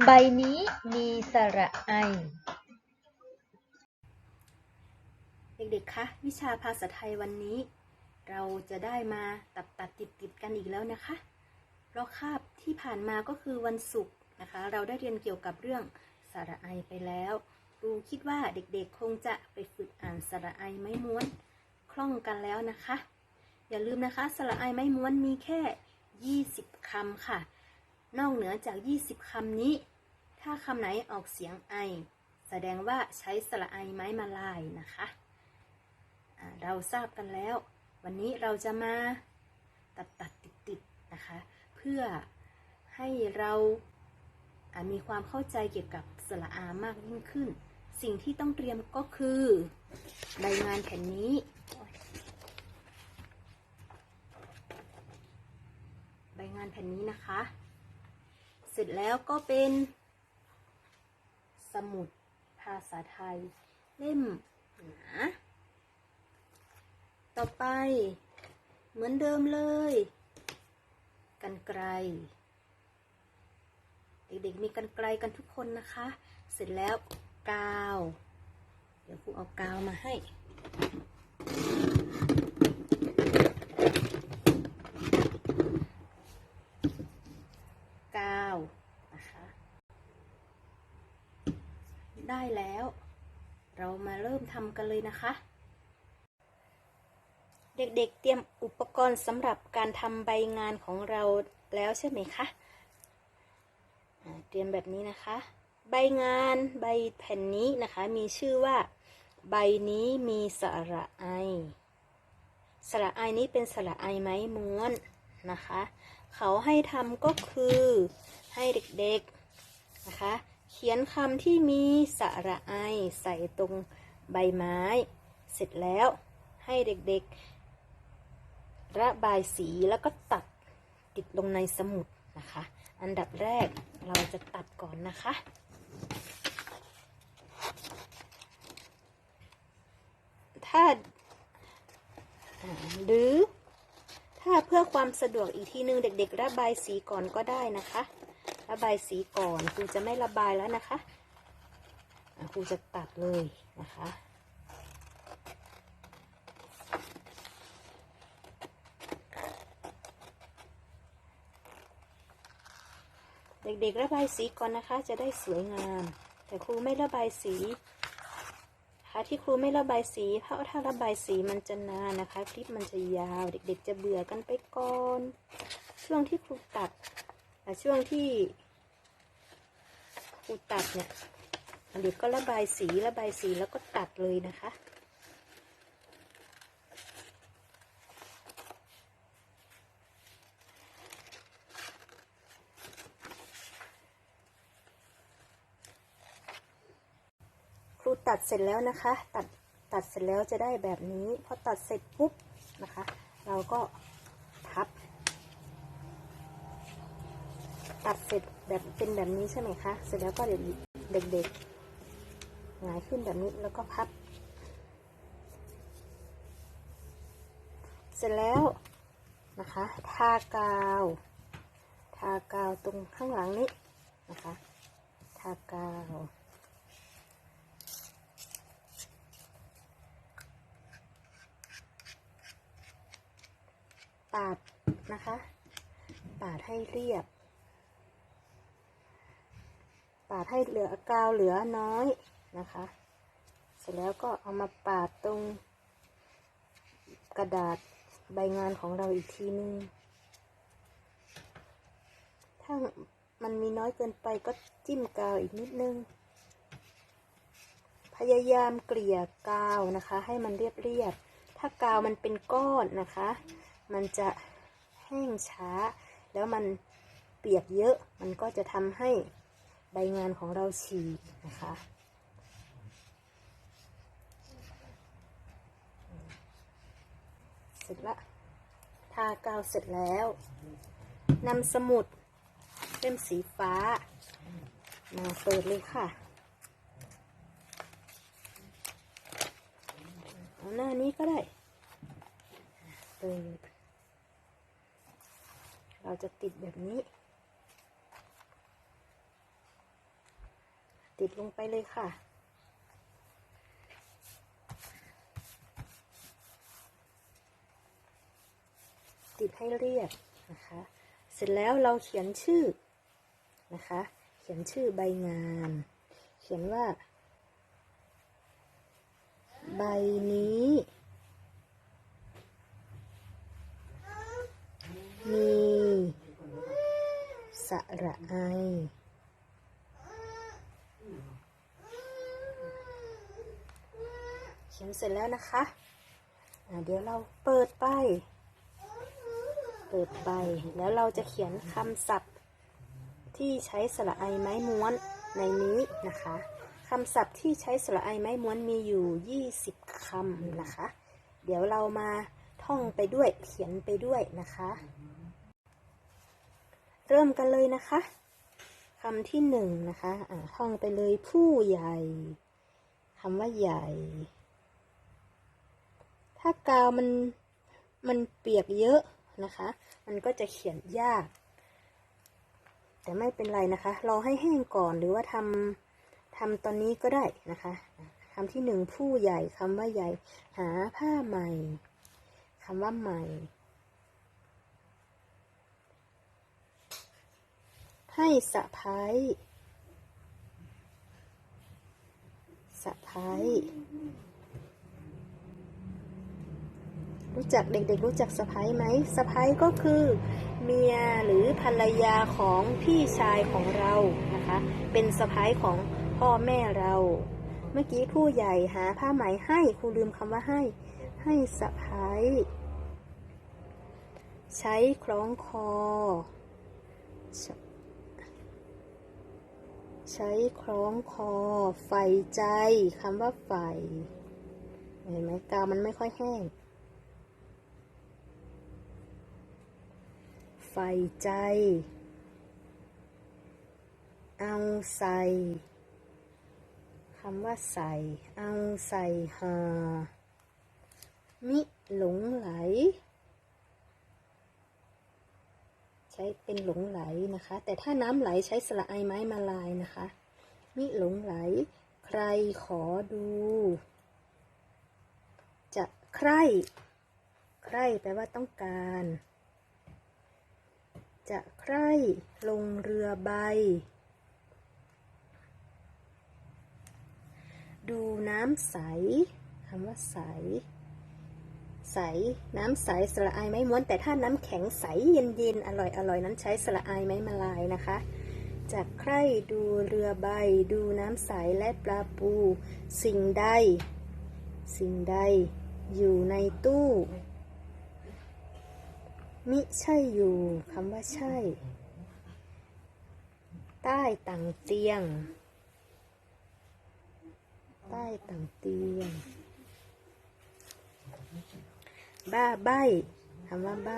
ใบนี้มีสระไอ เด็กๆ คะ วิชาภาษาไทยวันนี้ เราจะได้มาตัดตัดติดติดกันอีกแล้วนะคะ เพราะคาบที่ผ่านมาก็คือวันศุกร์นะคะ เราได้เรียนเกี่ยวกับเรื่องสระไอไปแล้วครูคิดว่าเด็กๆ คงจะไปฝึกอ่านสระไอไม้ม้วนคล่องกันแล้วนะคะ อย่าลืมนะคะสระไอไม้ม้วนมีแค่ 20คำค่ะ นอกเหนือจาก 20 คำนี้ ถ้าคำไหนออกเสียงไอ แสดงว่าใช้สระไอไม้มาลายนะคะอ่าเราทราบกันแล้ว วันนี้เราจะมาตัดตัดติดติดๆนะคะ เพื่อให้เรามีความเข้าใจเกี่ยวกับสระอามากยิ่งขึ้น สิ่งที่ต้องเตรียมก็คือใบงานแผ่นนี้ใบงานแผ่นนี้นะคะ เสร็จแล้วก็เป็น สมุดภาษาไทย เล่มหนาต่อไป เหมือนเดิมเลย กันไกล เด็กๆมีกันไกลกันทุกคนนะคะ เสร็จแล้วกาว เดี๋ยวครูเอากาวมาให้ กาวนะคะ ได้แล้ว เรามาเริ่มทำกันเลยนะคะ เด็กๆเตรียมอุปกรณ์สำหรับการทำใบงานของเราแล้วใช่ไหมคะเตรียมแบบนี้นะคะ ใบงานใบแผ่นนี้นะคะ มีชื่อว่า ใบนี้มีสระไอสระไอนี้เป็นสระไอไม้ม้วนนะคะ เขาให้ทำก็คือให้เด็กๆนะคะ เขียนคำที่มีสระไอใส่ตรงใบไม้ เสร็จแล้วให้เด็กๆ ระบายสีแล้วก็ตัดติดลงในสมุดนะคะ อันดับแรกเราจะตัดก่อนนะคะถ้าหรือถ้าเพื่อความสะดวกอีกทีนึงเด็กๆ ระบายสีก่อนก็ได้นะคะ ระบายสีก่อนครูจะไม่ระบายแล้วนะคะครูจะตัดเลยนะคะเด็กๆระบายสีก่อนนะคะ จะได้สวยงาม แต่ครูไม่ระบายสีค่ะที่ครูไม่ระบายสีเพราะถ้าระบายสีมันจะนานนะคะ คลิปมันจะยาว เด็กๆ จะเบื่อกันไปก่อน ช่วงที่ครูตัดแต่ช่วงที่ ครูตัดเนี่ยเด็กก็ระบายสีระบายสีแล้วก็ตัดเลยนะคะครูตัดเสร็จแล้วนะคะ ตัดตัดเสร็จแล้วจะได้แบบนี้ พอตัดเสร็จปุ๊บนะคะ เราก็พับ ตัดเสร็จแบบเป็นแบบนี้ใช่ไหมคะ เสร็จแล้วก็เด็กเด็กๆหงายขึ้นแบบนี้แล้วก็พับ เสร็จแล้วนะคะ ทากาว ทากาวตรงข้างหลังนี้นะคะ ทากาวปาดนะคะ ปาดให้เรียบ ปาดให้เหลือกาวเหลือน้อยนะคะ เสร็จแล้วก็เอามาปาดตรงกระดาษใบงานของเราอีกทีนึง ถ้ามันมีน้อยเกินไปก็จิ้มกาวอีกนิดนึง พยายามเกลี่ยกาวนะคะ ให้มันเรียบๆ ถ้ากาวมันเป็นก้อนนะคะ มันจะแห้งช้า แล้วมันเปียกเยอะ มันก็จะทำให้ ใบงานของเราฉีกนะคะเสร็จละทากาวเสร็จแล้วนำสมุดเล่มสีฟ้า มาเปิดเลยค่ะเอาหน้านี้ก็ได้เปิดเราจะติดแบบนี้ ติดลงไปเลยค่ะ ติดให้เรียบนะคะ เสร็จแล้วเราเขียนชื่อนะคะ เขียนชื่อใบงาน เขียนว่า ใบนี้ มีสระไอ ขียนเสร็จแล้วนะคะเดี๋ยวเราเปิดไป เปิดไป แล้วเราจะเขียนคำศัพท์ที่ใช้สระไอไม้ม้วนในนี้นะคะคำศัพท์ที่ใช้สระไอไม้ม้วนมีอยู่ 20คำนะคะ เดี๋ยวเรามาท่องไปด้วยเขียนไปด้วยนะคะ เริ่มกันเลยนะคะคำที่หนึ่งนะคะอ่าท่องไปเลยผู้ใหญ่คำว่าใหญ่ ถ้ากาวมันมันเปียกเยอะนะคะ มันก็จะเขียนยาก แต่ไม่เป็นไรนะคะ รอให้แห้งก่อนหรือว่าทำทำตอนนี้ก็ได้นะคะคำที่หนึ่งผู้ใหญ่คำว่าใหญ่ หาผ้าใหม่คำว่าใหม่ ให้สะพ้ายสะพ้าย รู้จักเด็กๆ รู้จักสะพ้ายไหมสะพ้ายก็คือเมียหรือภรรยาของพี่ชายของเรานะคะ เป็นสะพ้ายของพ่อแม่เรา เมื่อกี้ผู้ใหญ่หาผ้าไหมให้ครูลืมคำว่าให้ ให้สะพ้ายใช้คล้องคอ ใช้ใช้คล้องคอใฝ่ใจคำว่าใฝ่เห็นไหมกาวมันไม่ค่อยแห้ง ใฝ่ใจ เอาใส่คำว่าใส่ เอาใส่หอมิหลงไหล ใช้เป็นหลงไหลนะคะ แต่ถ้าน้ำไหลใช้สระไอไม้มาลายนะคะ มิหลงไหล ใครขอดู จะใคร ใครแปลว่าต้องการ จะใคร่ลงเรือใบ ดูน้ำใสคำว่าใส ใส น้ำใสสระอายไม้ม้วน แต่ถ้าน้ำแข็งใสเย็นๆอร่อยอร่อยนั้นใช้สระอายไม้มาลายนะคะจากใคร่ดูเรือใบ ดูน้ำใสและปลาปู สิ่งใด สิ่งใด อยู่ในตู้ มิใช่อยู่คำว่าใช่ ใต้ต่างเตียง ใต้ต่างเตียง บ้าใบคำว่าใบ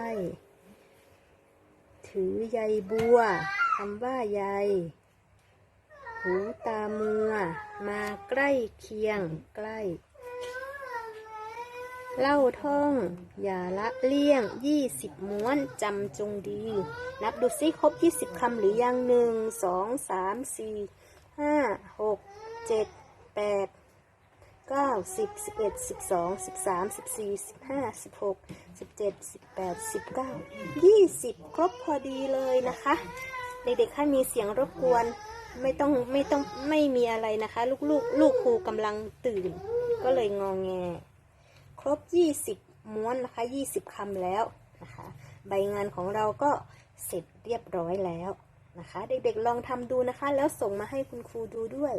ถือใยบัวคำว่าใย หูตาเมือ มาใกล้เคียงใกล้ เล่าท่อง อย่าละเลี่ยงยี่สิบม้วนจำจงดี นับดูซิครบยี่สิบคำหรือยังหนึ่งสองสามสี่ห้าหกเจ็ดแปดเก้าสิบสิบเอ็ดสิบสองสิบสามสิบสี่สิบห้าสิบหกสิบเจ็ดสิบแปดสิบเก้ายี่สิบครบพอดีเลยนะคะ เด็กๆถ้ามีเสียงรบกวนไม่ต้องไม่ต้องไม่มีอะไรนะคะ ลูกลูกลูกครูกำลังตื่น ก็เลยงองแง รบ 20 ม้วนนะคะ 20คำแล้วนะคะ ใบงานของเราก็เสร็จเรียบร้อยแล้วนะคะ เด็กๆลองทำดูนะคะ แล้วส่งมาให้คุณครูดูด้วย